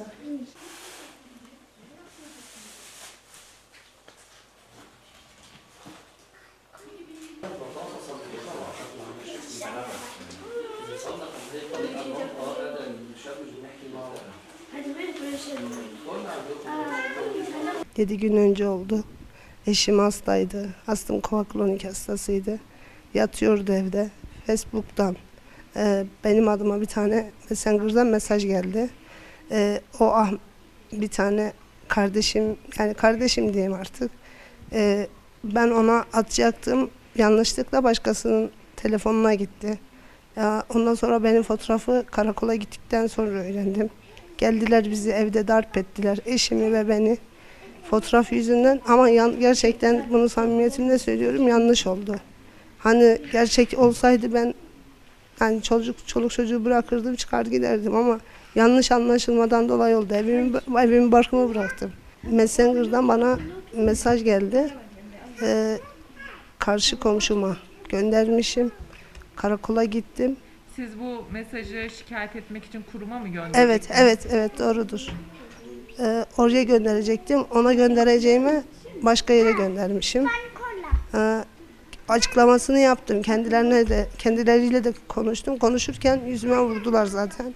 Sahi. Yedi gün önce oldu. Eşim hastaydı. Hastam kovaklonik hastasıydı. Yatıyordu evde. Facebook'tan e, benim adıma bir tane Messenger'dan mesaj geldi. E, o ah, bir tane kardeşim yani kardeşim diyeyim artık. E, ben ona atacaktım. Yanlışlıkla başkasının telefonuna gitti. Ya, ondan sonra benim fotoğrafı karakola gittikten sonra öğrendim. Geldiler bizi evde darp ettiler. Eşimi ve beni fotoğraf yüzünden ama yan- gerçekten bunu samimiyetimle söylüyorum yanlış oldu. Hani gerçek olsaydı ben yani çocuk çoluk çocuğu bırakırdım çıkar giderdim ama yanlış anlaşılmadan dolayı oldu. Evimi, evimi barkımı bıraktım. Messenger'dan bana mesaj geldi. Ee, karşı komşuma göndermişim. Karakola gittim. Siz bu mesajı şikayet etmek için kuruma mı gönderdiniz? Evet, evet, evet doğrudur. Ee, oraya gönderecektim. Ona göndereceğimi başka yere göndermişim. Ee, açıklamasını yaptım. Kendilerine de kendileriyle de konuştum. Konuşurken yüzüme vurdular zaten.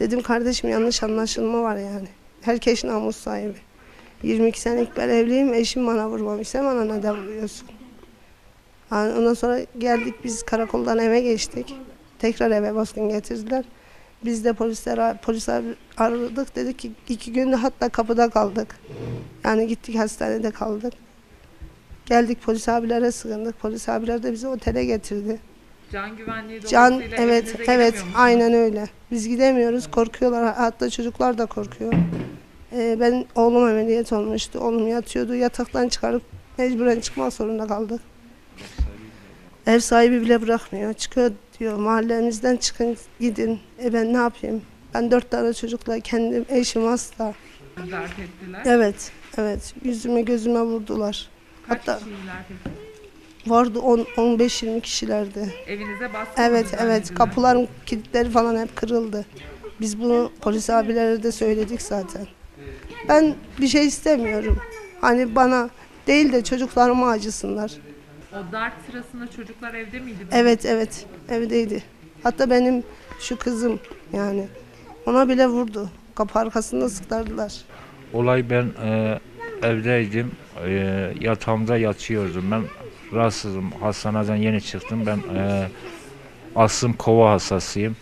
Dedim kardeşim yanlış anlaşılma var yani. Herkes namus sahibi. 22 senelik ben evliyim. Eşim bana vurmamış. Sen bana neden vuruyorsun? Yani ondan sonra geldik biz karakoldan eve geçtik. Tekrar eve baskın getirdiler. Biz de polisler polis abi aradık dedik ki iki günde hatta kapıda kaldık. Yani gittik hastanede kaldık. Geldik polis abilere sığındık. Polis abiler de bizi otele getirdi. Can güvenliği Can dolayısıyla evet evinize evet giremiyor musunuz? aynen öyle. Biz gidemiyoruz korkuyorlar hatta çocuklar da korkuyor. Ee, ben oğlum ameliyat olmuştu. Oğlum yatıyordu yataktan çıkarıp mecburen çıkmak zorunda kaldık. Ev sahibi bile bırakmıyor. Çıkıyor diyor mahallemizden çıkın gidin. E ben ne yapayım? Ben dört tane çocukla kendim eşim hasta. Ettiler. Evet evet yüzüme gözüme vurdular. Kaç hatta- peki? Vardı 10-15-20 kişilerdi. Evinize baskı Evet evet kapıların kilitleri falan hep kırıldı. Biz bunu polis abilere de söyledik zaten. Ben bir şey istemiyorum. Hani bana değil de çocuklarıma acısınlar. O darp sırasında çocuklar evde miydi? Evet evet evdeydi. Hatta benim şu kızım yani ona bile vurdu. Kapı arkasında sıklardılar. Olay ben e, evdeydim. E, yatağımda yatıyordum. Ben rahatsızım. Hastaneden yeni çıktım. Ben e, astım kova hastasıyım.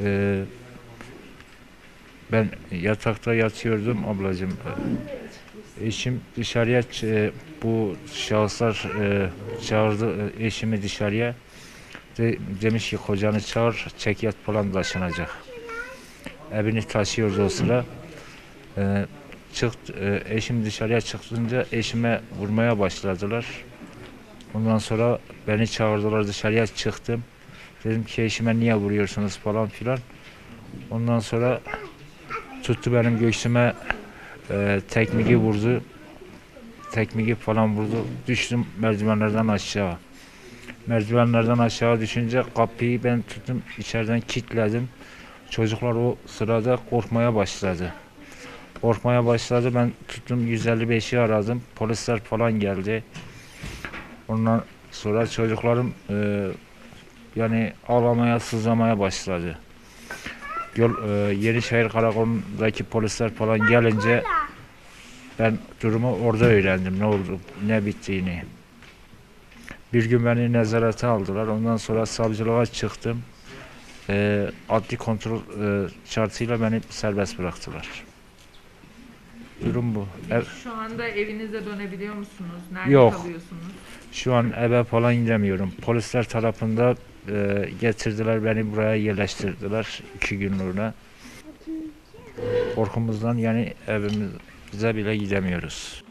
E, ben yatakta yatıyordum ablacığım. E, eşim dışarıya e, bu şahıslar e, çağırdı e, eşimi dışarıya. De, demiş ki kocanı çağır çekyat falan taşınacak. Evini taşıyordu o sıra. Ee, çıktı, e, eşim dışarıya çıktığında eşime vurmaya başladılar. Ondan sonra beni çağırdılar dışarıya çıktım. Dedim ki eşime niye vuruyorsunuz falan filan. Ondan sonra tuttu benim göğsüme e, tekmigi vurdu. Tekmigi falan vurdu. Düştüm merdivenlerden aşağı. Merdivenlerden aşağı düşünce kapıyı ben tuttum içeriden kilitledim. Çocuklar o sırada korkmaya başladı korkmaya başladı. Ben tuttum 155'i aradım. Polisler falan geldi. Ondan sonra çocuklarım e, yani ağlamaya, sızlamaya başladı. Yol, e, Yenişehir Karakolu'ndaki polisler falan gelince ben durumu orada öğrendim. Ne oldu, ne bittiğini. Bir gün beni nezarete aldılar. Ondan sonra savcılığa çıktım. E, adli kontrol e, şartıyla beni serbest bıraktılar. Durum bu. Ev, Şu anda evinize dönebiliyor musunuz? Nerede Yok. kalıyorsunuz? şu an eve falan gidemiyorum. Polisler tarafında e, getirdiler beni buraya yerleştirdiler iki günlüğüne. Korkumuzdan yani evimize bile gidemiyoruz.